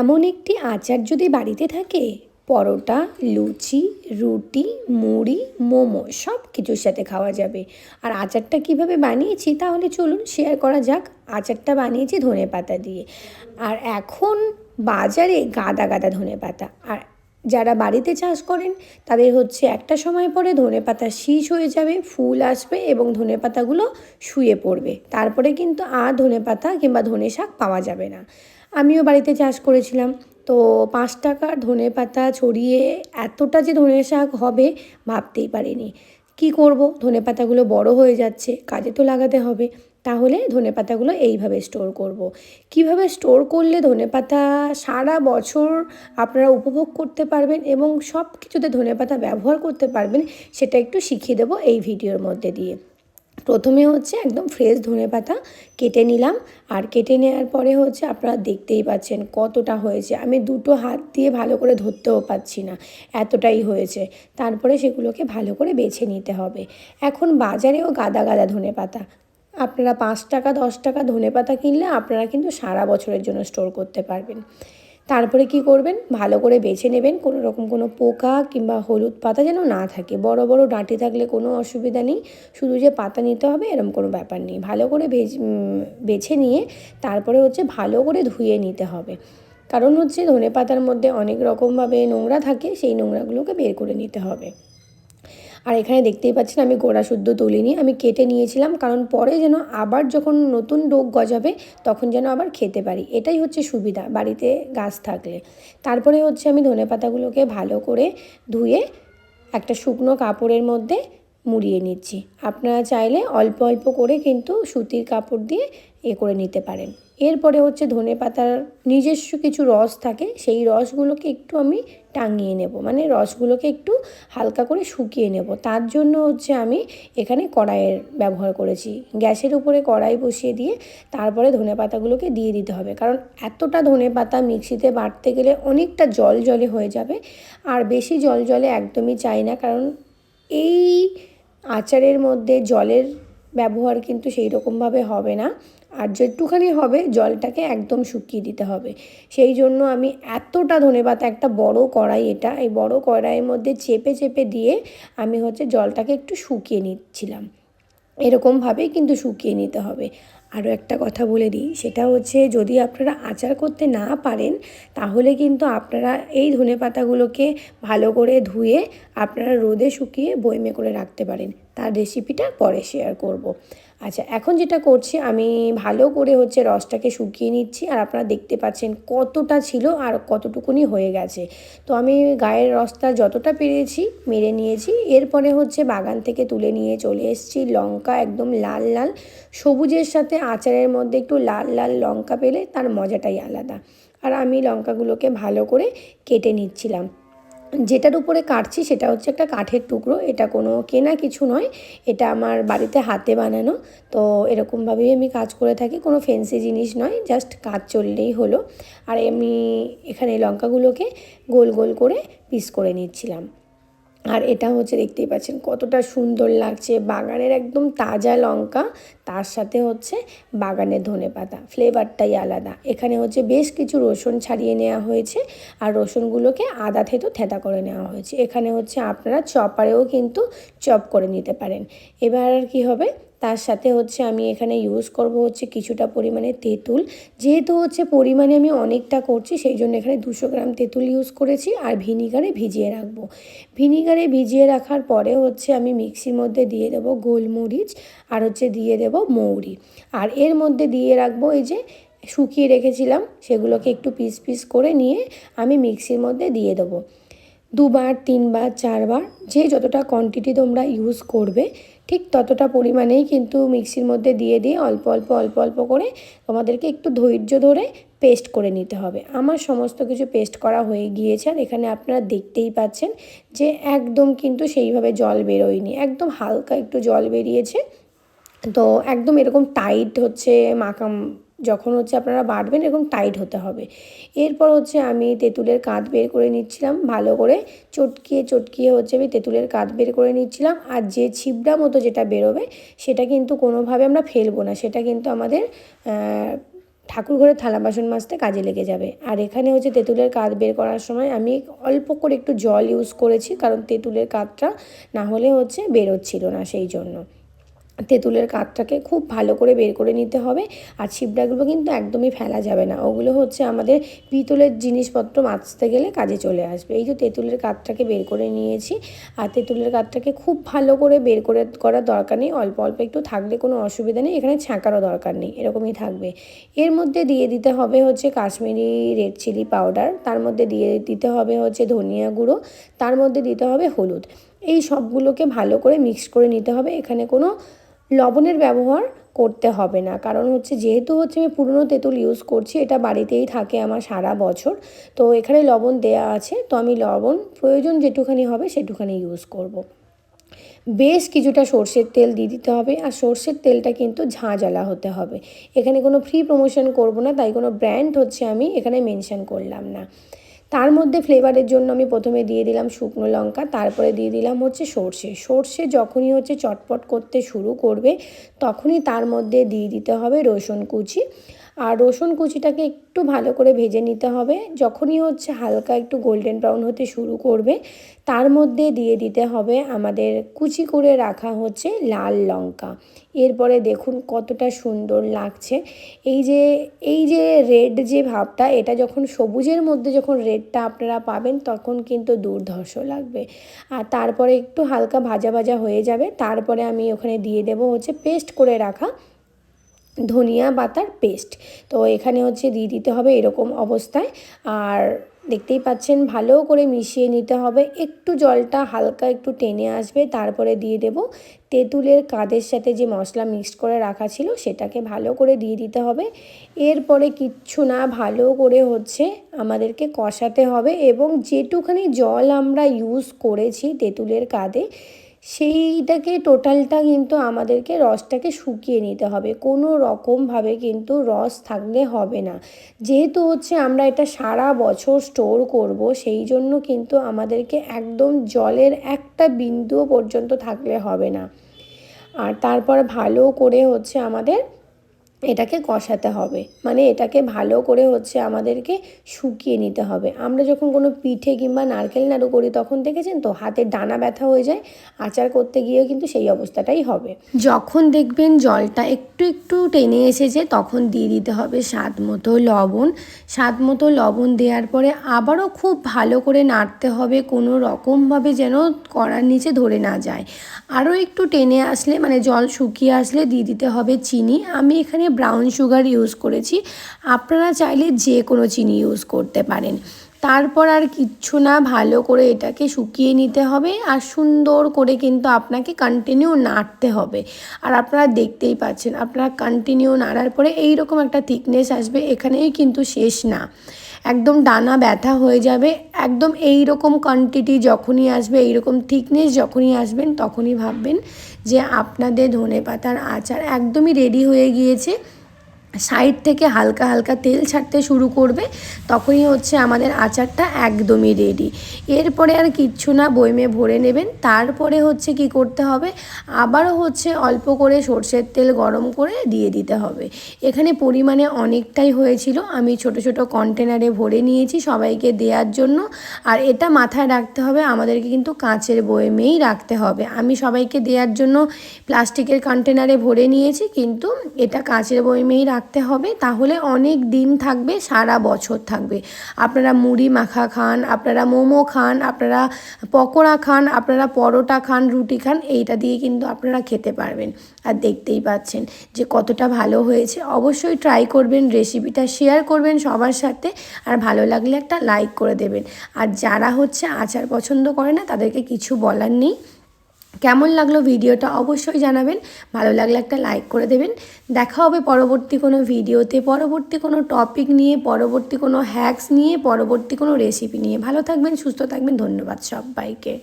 এমন একটি আচার যদি বাড়িতে থাকে, পরোটা, লুচি, রুটি, মুড়ি, মোমো, সব কিছুর সাথে খাওয়া যাবে। আর আচারটা কীভাবে বানিয়েছি, তাহলে চলুন শেয়ার করা যাক। আচারটা বানিয়েছি ধনে পাতা দিয়ে। আর এখন বাজারে গাদা গাদা ধনে পাতা। আর যারা বাড়িতে চাষ করেন, তাদের হচ্ছে একটা সময় পরে ধনে পাতা শীষ হয়ে যাবে, ফুল আসবে এবং ধনে পাতাগুলো শুয়ে পড়বে। তারপরে কিন্তু আর ধনে পাতা কিংবা ধনে শাক পাওয়া যাবে না। আমিও বাড়িতে চাষ করেছিলাম। তো পাঁচ টাকার ধনে পাতা ছড়িয়ে এতটা যে ধনে শাক হবে ভাবতেই পারিনি। কি করব? ধনে পাতাগুলো বড় হয়ে যাচ্ছে, কাজে তো লাগাতে হবে। তাহলে ধনে পাতাগুলো এইভাবে স্টোর করব। কীভাবে স্টোর করলে ধনে পাতা সারা বছর আপনারা উপভোগ করতে পারবেন এবং সব কিছুতে ধনে পাতা ব্যবহার করতে পারবেন, সেটা একটু শিখিয়ে দেবো এই ভিডিওর মধ্যে দিয়ে। প্রথমে হচ্ছে একদম ফ্রেশ ধনে পাতা কেটে নিলাম। আর কেটে নেওয়ার পরে হচ্ছে আপনারা দেখতেই পাচ্ছেন কতটা হয়েছে। আমি দুটো হাত দিয়ে ভালো করে ধরতেও পাচ্ছি না, এতটাই হয়েছে। তারপরে সেগুলোকে ভালো করে বেছে নিতে হবে। এখন বাজারেও গাদা গাদা ধনে পাতা আপনারা পাঁচ টাকা, দশ টাকা ধনে পাতা কিনলে আপনারা কিন্তু সারা বছরের জন্য স্টোর করতে পারবেন। তারপরে কি করবেন? ভালো করে বেছে নেবেন। কোনো রকম কোনো পোকা কিংবা হলুদ পাতা যেন না থাকে। বড় বড় ডাঁটি থাকলে কোনো অসুবিধা নেই। শুধু যে পাতা নিতে হবে এরকম কোনো ব্যাপার নেই। ভালো করে বেছে নিয়ে তারপরে হচ্ছে ভালো করে ধুয়ে নিতে হবে। কারণ হচ্ছে ধনে পাতার মধ্যে অনেক রকমভাবে নোংরা থাকে। সেই নোংরাগুলোকে বের করে নিতে হবে। আর এখানে দেখতেই পাচ্ছেন আমি গোড়া শুদ্ধ তুলিনি, আমি কেটে নিয়েছিলাম কারণ পরে যেন আবার যখন নতুন ডোক গজাবে তখন যেন আবার খেতে পারি, এটাই হচ্ছে সুবিধা বাড়িতে গাছ থাকলে। তারপরে হচ্ছে আমি ধনে পাতাগুলোকে ভালো করে ধুয়ে একটা শুকনো কাপড়ের মধ্যে মুড়িয়ে নিচ্ছি। আপনারা চাইলে অল্প অল্প করে কিন্তু সুতির কাপড় দিয়ে এ করে নিতে পারেন। এরপরে হচ্ছে ধনে পাতার নিজস্ব কিছু রস থাকে, সেই রসগুলোকে একটু আমি টাঙিয়ে নেব। মানে রসগুলোকে একটু হালকা করে শুকিয়ে নেব। তার জন্য হচ্ছে আমি এখানে কড়াইয়ের ব্যবহার করেছি। গ্যাসের উপরে কড়াই বসিয়ে দিয়ে তারপরে ধনে পাতাগুলোকে দিয়ে দিতে হবে। কারণ এতটা ধনে পাতা মিক্সিতে বাটতে গেলে অনেকটা জল জলে হয়ে যাবে। আর বেশি জল জলে একদমই চাই না। কারণ এই আচারের মধ্যে জলের ব্যবহার কিন্তু সেই রকমভাবে হবে না। আর যেটুখানি হবে, জলটাকে একদম শুকিয়ে দিতে হবে। সেই জন্য আমি এতটা ধনে পাতা একটা বড় কড়াই এটা, এই বড় কড়াইয়ের মধ্যে চেপে চেপে দিয়ে আমি হচ্ছে জলটাকে একটু শুকিয়ে নিচ্ছিলাম। এরকমভাবেই কিন্তু শুকিয়ে নিতে হবে। আরও একটা কথা বলে দিই, সেটা হচ্ছে যদি আপনারা আচার করতে না পারেন, তাহলে কিন্তু আপনারা এই ধনে পাতাগুলোকে ভালো করে ধুয়ে আপনারা রোদে শুকিয়ে বইমে করে রাখতে পারেন তার রেসিপিটা পরে শেয়ার করব। আচ্ছা এখন যেটা করছি, আমি ভালো করে হচ্ছে রসটাকে শুকিয়ে নিচ্ছি আর আপনারা দেখতে পাচ্ছেন কতটা ছিল আর কতটুকুনি হয়ে গেছে। তো আমি গায়ের রসটা যতটা পেরেছি মেরে নিয়েছি, এরপরে হচ্ছে বাগান থেকে তুলে নিয়ে চলে এসেছি। লঙ্কা একদম লাল লাল। সবুজের সাথে আচারের মধ্যে একটু লাল লাল লঙ্কা পেলে তার মজাটাই আলাদা। আর আমি লঙ্কাগুলোকে ভালো করে কেটে নিচ্ছিলাম। যেটার উপরে কাটছি সেটা হচ্ছে একটা কাঠের টুকরো। এটা কোনো কেনা কিছু নয়, এটা আমার বাড়িতে হাতে বানানো। তো এরকমভাবেই আমি কাজ করে থাকি, কোনো ফেন্সি জিনিস নয় জাস্ট কাজ চললেই হলো। আর আমি এখানে লঙ্কাগুলোকে গোল গোল করে পিস করে নিচ্ছিলাম। আর এটা হচ্ছে দেখতেই পাচ্ছেন কতটা সুন্দর লাগছে। বাগানের একদম তাজা লঙ্কা, তার সাথে হচ্ছে বাগানের ধনে পাতা, ফ্লেভারটাই আলাদা। এখানে হচ্ছে বেশ কিছু রসুন ছাড়িয়ে নেওয়া হয়েছে আর রসুনগুলোকে আদা থেতো থেতা করে নেওয়া হয়েছে। এখানে হচ্ছে আপনারা চপারেও কিন্তু চপ করে নিতে পারেন। এবার আর কী হবে? তার সাথে হচ্ছে আমি এখানে ইউজ করব হচ্ছে কিছুটা পরিমাণে তেঁতুল। যেহেতু হচ্ছে পরিমাণে আমি অনেকটা করছি সেই জন্য এখানে দুশো গ্রাম তেঁতুল ইউজ করেছি আর ভিনিগারে ভিজিয়ে রাখব। ভিনিগারে ভিজিয়ে রাখার পরে হচ্ছে আমি মিক্সির মধ্যে দিয়ে দেবো গোলমরিচ আর হচ্ছে দিয়ে দেব মৌরি। আর এর মধ্যে দিয়ে রাখব এই যে শুকিয়ে রেখেছিলাম, সেগুলোকে একটু পিস পিস করে নিয়ে আমি মিক্সির মধ্যে দিয়ে দেবো। দুবার, তিনবার, চারবার, যে যতটা কোয়ান্টিটি তোমরা ইউজ করবে ঠিক ততটা পরিমাণেই কিন্তু মিক্সির মধ্যে দিয়ে দিয়ে অল্প অল্প অল্প অল্প করে তোমাদেরকে একটু ধৈর্য ধরে পেস্ট করে নিতে হবে। আমার সমস্ত কিছু পেস্ট করা হয়ে গিয়েছে আর এখানে আপনারা দেখতেই পাচ্ছেন যে একদম কিন্তু সেইভাবে জল বেরোয়নি। একদম হালকা একটু জল বেরিয়েছে। তো একদম এরকম টাইট হচ্ছে মাখাম যখন হচ্ছে আপনারা বাটবেন এরকম টাইট হতে হবে। এরপর হচ্ছে আমি তেঁতুলের কাঁধ বের করে নিচ্ছিলাম, ভালো করে চটকিয়ে চটকিয়ে হচ্ছে আমি তেঁতুলের কাঁধ বের করে নিচ্ছিলাম। আর যে ছিবড়া মতো যেটা বেরোবে, সেটা কিন্তু কোনোভাবে আমরা ফেলব না, সেটা কিন্তু আমাদের ঠাকুর ঘরে থালা বাসন মাজতে কাজে লেগে যাবে। আর এখানে হচ্ছে তেঁতুলের কাঠ বের করার সময় আমি অল্প করে একটু জল ইউজ করেছি, কারণ তেঁতুলের কাঠটা না হলে হচ্ছে বেরোচ্ছিল না সেই জন্য। তেঁতুলের কাঠটাকে খুব ভালো করে বের করে নিতে হবে আর ছিপড়াগুলো কিন্তু একদমই ফেলা যাবে না। ওগুলো হচ্ছে আমাদের পিতলের জিনিসপত্র মাজতে গেলে কাজে চলে আসবে। এই যে তেঁতুলের কাঠটাকে বের করে নিয়েছি আর তেঁতুলের কাঠটাকে খুব ভালো করে বের করে করার দরকার নেই। অল্প অল্প একটু থাকলে কোনো অসুবিধা নেই। এখানে ছাঁকারও দরকার নেই। এরকমই থাকবে। এর মধ্যে দিয়ে দিতে হবে হচ্ছে কাশ্মীরি রেড চিলি পাউডার। তার মধ্যে দিয়ে দিতে হবে হচ্ছে ধনিয়া গুঁড়ো। তার মধ্যে দিতে হবে হলুদ। এই সবগুলোকে ভালো করে মিক্স করে নিতে হবে। এখানে কোনো লবণের ব্যবহার করতে হবে না। কারণ হচ্ছে যেহেতু হচ্ছে আমি পুরনো তেঁতুল ইউজ করছি, এটা বাড়িতেই থাকে আমার সারা বছর। তো এখানে লবণ দেয়া আছে, তো আমি লবণ প্রয়োজন যেটুখানি হবে সেটুখানি ইউজ করব। বেশ কিছুটা সর্ষের তেল দিয়ে দিতে হবে, আর সর্ষের তেলটা কিন্তু ঝাঁঝালা হতে হবে। এখানে কোনো ফ্রি প্রমোশন করব না, তাই কোনো ব্র্যান্ড হচ্ছে আমি এখানে মেনশন করলাম না। তার মধ্যে ফ্লেভারের জন্য আমি প্রথমে দিয়ে দিলাম শুকনো লঙ্কা, তারপরে দিয়ে দিলাম হচ্ছে সর্ষে। সর্ষে যখনই হচ্ছে চটপট করতে শুরু করবে, তখনই তার মধ্যে দিয়ে দিতে হবে রসুন কুচি। আর রসুন কুচিটাকে একটু ভালো করে ভেজে নিতে হবে। যখনই হচ্ছে হালকা একটু গোল্ডেন ব্রাউন হতে শুরু করবে, তার মধ্যে দিয়ে দিতে হবে আমাদের কুচি করে রাখা হচ্ছে লাল লঙ্কা। এরপরে দেখুন কতটা সুন্দর লাগছে। এই যে এই যে রেড যে ভাবটা, এটা যখন সবুজের মধ্যে যখন রেডটা আপনারা পাবেন, তখন কিন্তু দুর্ধর্ষ লাগবে। আর তারপরে একটু হালকা ভাজা ভাজা হয়ে যাবে, তারপরে আমি ওখানে দিয়ে দেবো হচ্ছে পেস্ট করে রাখা ধনিয়া পাতার পেস্ট তো এখানে হচ্ছে দিয়ে দিতে হবে এরকম অবস্থায়। আর দেখতেই পাচ্ছেন ভালো করে মিশিয়ে নিতে হবে। একটু জলটা হালকা একটু টেনে আসবে, তারপরে দিয়ে দেব তেঁতুলের কাদের সাথে যে মশলা মিক্সড করে রাখা ছিল, সেটাকে ভালো করে দিয়ে দিতে হবে। এরপরে কিচ্ছু না, ভালো করে হচ্ছে আমাদেরকে কষাতে হবে এবং যেটুখানি জল আমরা ইউজ করেছি তেঁতুলের কাঁধে সেইটাকে টোটালটা কিন্তু আমাদেরকে রসটাকে শুকিয়ে নিতে হবে। কোনো রকমভাবে কিন্তু রস থাকলে হবে না। যেহেতু হচ্ছে আমরা এটা সারা বছর স্টোর করব, সেই জন্য কিন্তু আমাদেরকে একদম জলের একটা বিন্দুও পর্যন্ত থাকলে হবে না। আর তারপর ভালো করে হচ্ছে আমাদের এটাকে কষাতে হবে। মানে এটাকে ভালো করে হচ্ছে আমাদেরকে শুকিয়ে নিতে হবে। আমরা যখন কোনো পিঠে কিংবা নারকেল নাড়ু করি, তখন দেখেছেন তো হাতের ডানা ব্যথা হয়ে যায়, আচার করতে গিয়েও কিন্তু সেই অবস্থাটাই হবে। যখন দেখবেন জলটা একটু একটু টেনে এসেছে, তখন দিয়ে দিতে হবে স্বাদ মতো লবণ। স্বাদ মতো লবণ দেওয়ার পরে আবারও খুব ভালো করে নাড়তে হবে, কোনো রকমভাবে যেন কড়ার নিচে ধরে না যায়। আরও একটু টেনে আসলে মানে জল শুকিয়ে আসলে দিয়ে দিতে হবে চিনি। আমি এখানে ব্রাউন সুগার ইউজ করেছি। আপনারা চাইলে যে কোনো চিনি ইউজ করতে পারেন। তারপর আর কিচ্ছু না, ভালো করে এটাকে শুকিয়ে নিতে হবে আর সুন্দর করে কিন্তু আপনাকে কন্টিনিউ নাড়তে হবে। আর আপনারা দেখতেই পাচ্ছেন, আপনারা কন্টিনিউ নাড়ার পরে এই রকম একটা থিকনেস আসবে, এখানেই কিন্তু শেষ না। একদম ডানা ব্যথা হয়ে যাবে, একদম এই রকম কোয়ান্টিটি যখনই আসবে এই রকম থিকনেস যখনই আসবেন, তখনই ভাববেন যে আপনাদের ধনে পাতার আচার একদমই রেডি হয়ে গিয়েছে। সাইড থেকে হালকা হালকা তেল ছাড়তে শুরু করবে, তখনই হচ্ছে আমাদের আচারটা একদমই রেডি এরপরে আর কিচ্ছু না, বইমে ভরে নেবেন। তারপরে হচ্ছে কি করতে হবে? আবারও হচ্ছে অল্প করে সর্ষের তেল গরম করে দিয়ে দিতে হবে। এখানে পরিমাণে অনেকটাই হয়েছিল। আমি ছোট ছোট কন্টেনারে ভরে নিয়েছি সবাইকে দেওয়ার জন্য। আর এটা মাথায় রাখতে হবে, আমাদেরকে কিন্তু কাঁচের বয়েমেই রাখতে হবে। আমি সবাইকে দেওয়ার জন্য প্লাস্টিকের কন্টেনারে ভরে নিয়েছি, কিন্তু এটা কাঁচের বয়েমেই রাখ রাখতে হবে, তাহলে অনেক দিন থাকবে, সারা বছর থাকবে। আপনারা মুড়ি মাখা খান, আপনারা মোমো খান, আপনারা পকোড়া খান, আপনারা পরোটা খান, রুটি খান, এইটা দিয়ে কিন্তু আপনারা খেতে পারবেন। আর দেখতেই পাচ্ছেন যে কতটা ভালো হয়েছে। অবশ্যই ট্রাই করবেন রেসিপিটা শেয়ার করবেন সবার সাথে, আর ভালো লাগলে একটা লাইক করে দেবেন। আর যারা হচ্ছে আচার পছন্দ করে না, তাদেরকে কিছু বলার নেই। কেমন লাগল ভিডিওটা অবশ্যই জানাবেন। ভালো লাগলে একটা লাইক করে দেবেন। দেখা হবে পরবর্তী কোনো ভিডিওতে, পরবর্তী কোনো টপিক নিয়ে, পরবর্তী কোনো হ্যাকস নিয়ে, পরবর্তী কোনো রেসিপি নিয়ে। ভালো থাকবেন, সুস্থ থাকবেন। ধন্যবাদ সবাইকে।